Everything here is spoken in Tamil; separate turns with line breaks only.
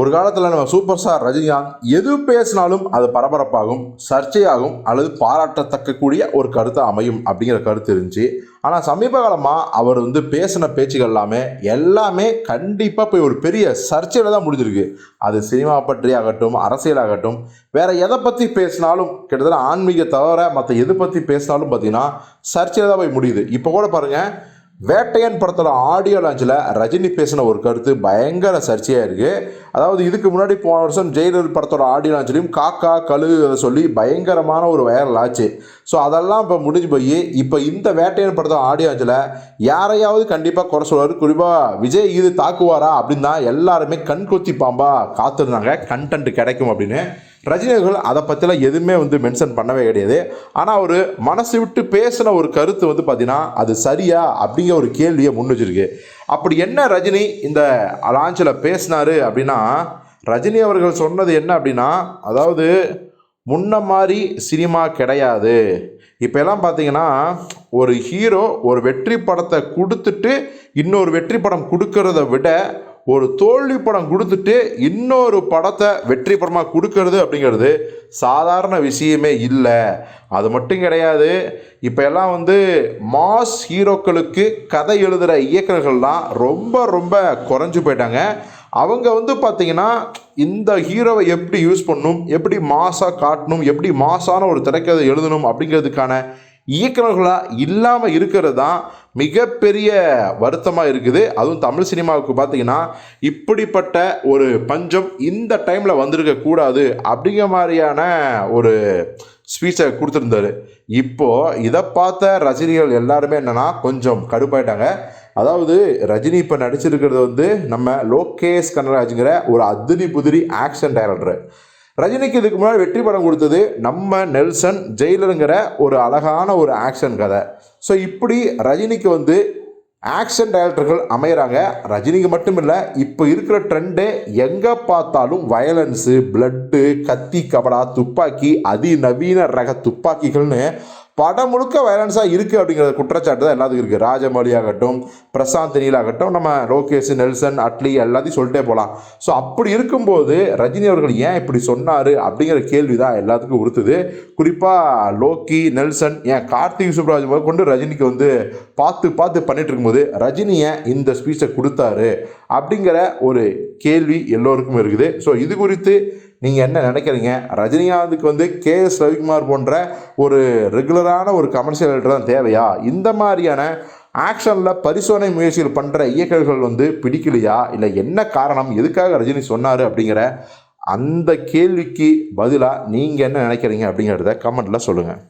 ஒரு காலத்தில் நம்ம சூப்பர் ஸ்டார் ரஜினிகாந்த் எது பேசினாலும் அது பரபரப்பாகும் சர்ச்சையாகும் அல்லது பாராட்டத்தக்கக்கூடிய ஒரு கருத்து அமையும் அப்படிங்கிற கருத்து இருந்துச்சு. ஆனால் சமீப காலமாக அவர் வந்து பேசின பேச்சுகள் எல்லாமே எல்லாமே கண்டிப்பாக போய் ஒரு பெரிய சர்ச்சையில் தான் முடிஞ்சிருக்கு. அது சினிமா பற்றி ஆகட்டும் அரசியலாகட்டும் வேறு எதை பற்றி பேசினாலும் கிட்டத்தட்ட ஆன்மீக தவிர மற்ற எது பற்றி பேசினாலும் பார்த்தீங்கன்னா சர்ச்சையில் தான் போய் முடியுது. இப்போ கூட பாருங்கள் வேட்டையன் படத்தோட ஆடியோ லான்ச்சில் ரஜினி பேசின ஒரு கருத்து பயங்கர சர்ச்சையாக இருக்குது அதாவது இதுக்கு முன்னாடி போன வருஷம் ஜெயலலிதா படத்தோட ஆடியோ லான்ச்லையும் காக்கா கழு அதை சொல்லி பயங்கரமான ஒரு வைரல் ஆச்சு. ஸோ அதெல்லாம் இப்போ முடிஞ்சு போய் இப்போ இந்த வேட்டையன் படத்தோட ஆடியோ லான்ச்சில் யாரையாவது கண்டிப்பாக குறை சொல்வார் குறிப்பாக விஜய் இது தாக்குவாரா அப்படின்னு தான் எல்லாருமே கண் கொத்தி பாம்பா காத்திருந்தாங்க. கண்டென்ட் கிடைக்கும் அப்படின்னு. ரஜினிகள் அதை பற்றிலாம் எதுவுமே வந்து மென்ஷன் பண்ணவே கிடையாது. ஆனால் அவர் மனசு விட்டு பேசின ஒரு கருத்து வந்து பார்த்தீங்கன்னா அது சரியா அப்படிங்கிற ஒரு கேள்வியை முன் வச்சிருக்கு. அப்படி என்ன ரஜினி இந்த லான்ச்சில் பேசினாரு அப்படின்னா ரஜினி அவர்கள் சொன்னது என்ன அப்படின்னா அதாவது முன்ன மாதிரி சினிமா கிடையாது. இப்போ எல்லாம் பார்த்தீங்கன்னா ஒரு ஹீரோ ஒரு வெற்றி படத்தை கொடுத்துட்டு இன்னொரு வெற்றி படம் கொடுக்கறத விட ஒரு தோல்வி படம் கொடுத்துட்டு இன்னொரு படத்தை வெற்றி படமாக கொடுக்கறது அப்படிங்கிறது சாதாரண விஷயமே இல்லை. அது மட்டும் கிடையாது. இப்போ எல்லாம் வந்து மாஸ் ஹீரோக்களுக்கு கதை எழுதுகிற இயக்குநர்கள்லாம் ரொம்ப ரொம்ப குறைஞ்சு போயிட்டாங்க. அவங்க வந்து பார்த்திங்கன்னா இந்த ஹீரோவை எப்படி யூஸ் பண்ணணும் எப்படி மாஸாக காட்டணும் எப்படி மாஸான ஒரு திரைக்கதை எழுதணும் அப்படிங்கிறதுக்கான இயக்குநர்களாக இல்லாமல் இருக்கிறது தான் மிகப்பெரிய வருத்தமாக இருக்குது. அதுவும் தமிழ் சினிமாவுக்கு பார்த்தீங்கன்னா இப்படிப்பட்ட ஒரு பஞ்சம் இந்த டைமில் வந்திருக்க கூடாது அப்படிங்கிற மாதிரியான ஒரு ஸ்பீச்சை கொடுத்துருந்தாரு. இப்போது இதை பார்த்த ரஜினிகள் எல்லாருமே என்னென்னா கொஞ்சம் கடுப்பாயிட்டாங்க. அதாவது ரஜினி இப்போ நடிச்சிருக்கிறது வந்து நம்ம லோகேஷ் கனராஜுங்கிற ஒரு அதிரி புதிரி ஆக்ஷன் டைரக்டர் ரஜினிக்கு இதுக்கு முன்னாடி வெற்றி படம் கொடுத்தது நம்ம நெல்சன் ஜெயிலருங்கிற ஒரு அழகான ஒரு ஆக்ஷன் கதை. ஸோ இப்படி ரஜினிக்கு வந்து ஆக்ஷன் டைரக்டர்கள் அமையிறாங்க. ரஜினிக்கு மட்டும் இல்லை இப்போ இருக்கிற ட்ரெண்டே எங்கே பார்த்தாலும் வயலன்ஸு பிளட்டு கத்தி கபடா துப்பாக்கி அதிநவீன ரக துப்பாக்கிகள்னு படம் முழுக்க வயலன்ஸாக இருக்குது அப்படிங்கிற குற்றச்சாட்டு தான் எல்லாத்துக்கும் இருக்குது ராஜமௌலி ஆகட்டும் பிரசாந்த் நீல் ஆகட்டும் நம்ம லோகேஷ் நெல்சன் அட்லி எல்லாத்தையும் சொல்லிட்டே போகலாம் ஸோ அப்படி இருக்கும்போது ரஜினி அவர்கள் ஏன் இப்படி சொன்னார் அப்படிங்கிற கேள்வி தான் எல்லாத்துக்கும் உறுத்துது. குறிப்பாக லோக்கி நெல்சன் ஏன் கார்த்திக் சுப்ராஜ் முதல் கொண்டு ரஜினிக்கு வந்து பார்த்து பார்த்து பண்ணிட்டு இருக்கும்போது ரஜினி ஏன் இந்த ஸ்பீச்சை கொடுத்தாரு அப்படிங்கிற ஒரு கேள்வி எல்லோருக்கும் இருக்குது. ஸோ இது குறித்து நீங்கள் என்ன நினைக்கிறீங்க? ரஜினிகாந்துக்கு வந்து கே. எஸ். ரவிக்குமார் போன்ற ஒரு ரெகுலரான ஒரு கமர்ஷியல் ரைட்டர் தான் தேவையா? இந்த மாதிரியான ஆக்ஷனில் பரிசோதனை முயற்சிகள் பண்ணுற இயக்கர்கள் வந்து பிடிக்கலையா? இல்லை என்ன காரணம்? எதுக்காக ரஜினி சொன்னார் அப்படிங்கிற அந்த கேள்விக்கு பதிலாக நீங்கள் என்ன நினைக்கிறீங்க அப்படிங்கிறத கமெண்ட்டில் சொல்லுங்கள்